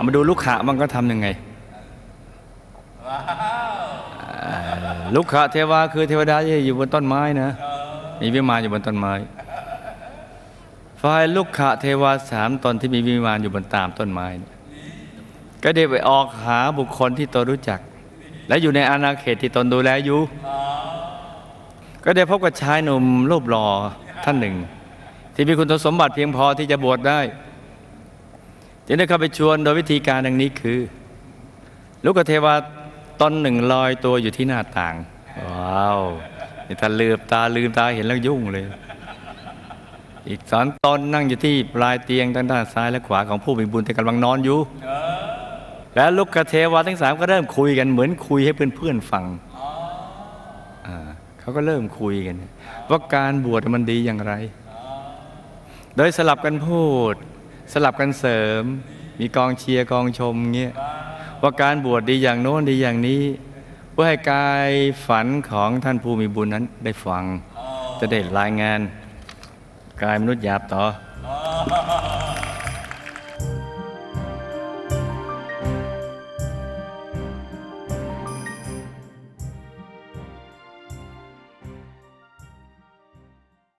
เอามาดูลูกขะมันก็ทำยังไงอ่าลูกขะเทวาคือเทวดาที่อยู่บนต้นไม้นะมีวิมานอยู่บนต้นไม้ฝ่ายลูกขะเทวาสามตนที่มีวิมานอยู่บนตามต้นไม้เนี่ยก็ได้ไปออกหาบุคคลที่ตนรู้จัก และอยู่ในอาณาเขตที่ตนดูแลอยู่ ก็ได้พบกับชายหนุ่มรูปหล่อท่านหนึ่ง ที่มีคุณสมบัติเพียงพอที่จะบวชได้ จึงได้เข้าไปชวนโดยวิธีการดังนี้คือ ลูกเทวาตนหนึ่งลอยตัวอยู่ที่หน้าต่าง ว้าวนี่ถ้าลืมตาลืมตาเห็นแล้วยุ่งเลย อีกสองตนนั่งอยู่ที่ปลายเตียงทางด้านซ้ายและขวาของผู้มีบุญที่กำลังนอนอยู่แล้วลูกเทวาทั้งสามก็เริ่มคุยกันเหมือนคุยให้เพื่อนๆฟังเขาก็เริ่มคุยกัน ว่าการบวชมันดีอย่างไร โดยสลับกันพูด สลับกันเสริม มีกองเชียร์กองชมเงี้ยว่าการบวชดีอย่างโน้นดีอย่างนี้เพื่อให้กายฝันของท่านผู้มีบุญนั้นได้ฟัง จะได้รายงานกายมนุษย์หยาบต่อ